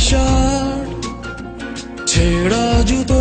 T shirt ছেঁড়া জুতো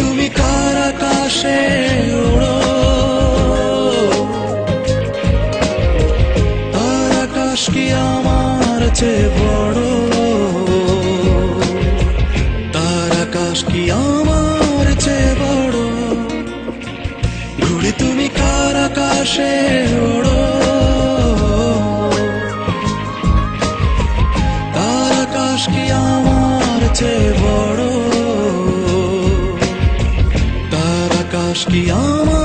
তুমি কার আকাশে ওড়ো? আর আকাশ কি আমার চেয়ে বড়? তার আকাশ কি আমার চেয়ে বড়? ঘুড়ি তুমি কার আকাশে ওড়ো? কি আমার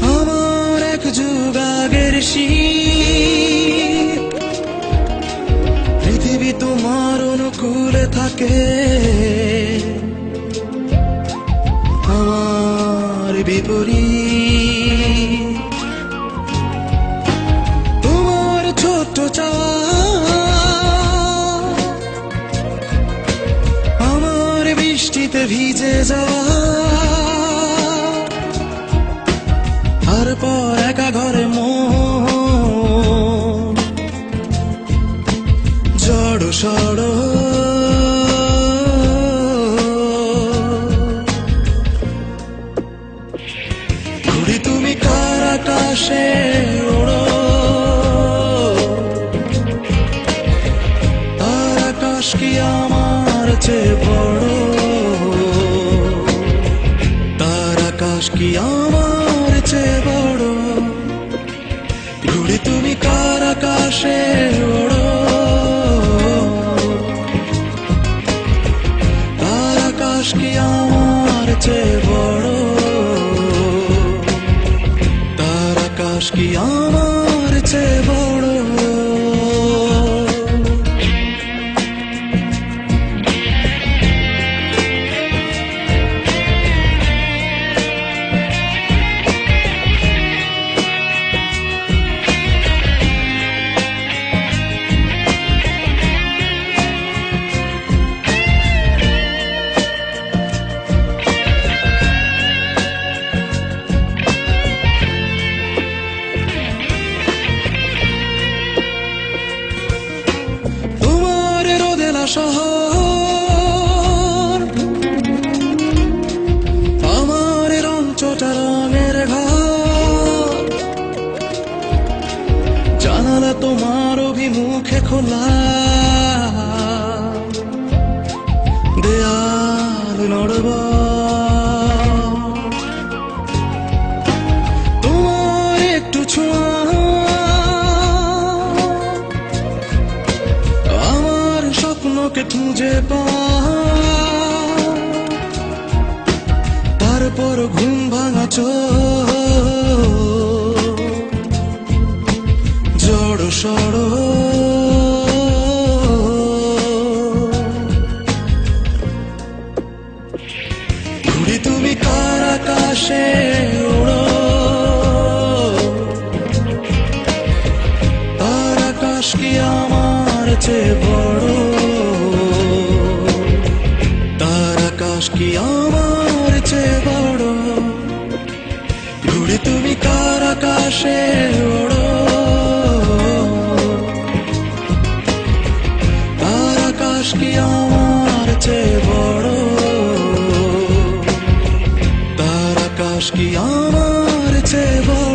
আমার এক যুগাগের পৃথিবী তোমার অনুকূলে থাকে। আমার বিপরীত। বৃষ্টিতে ভিজে যাওয়া। তারপর একা ঘরে মন। জড় সড় ঘুড়ি তুমি কার আকাশে আকাশ কি আমার চেয়ে বড়? শহর। আমার রঞ্চটা রঙের ঘর। জানালা তোমার অভিমুখে খোলা। স্বপ্নকে খুঁজে পা তারপর ঘুম ভাঙা জড় সড়। ঘুড়ি তুমি কার আকাশে ওড়ো? তার আকাশ কি আমার চেয়ে বড়? কি আমার চেয়ে বড়। ঘুড়ি তুমি কার আকাশে ওড়ো? তার আকাশ কি আমার চেয়ে বড়? তার আকাশ কি আমার কাছে বল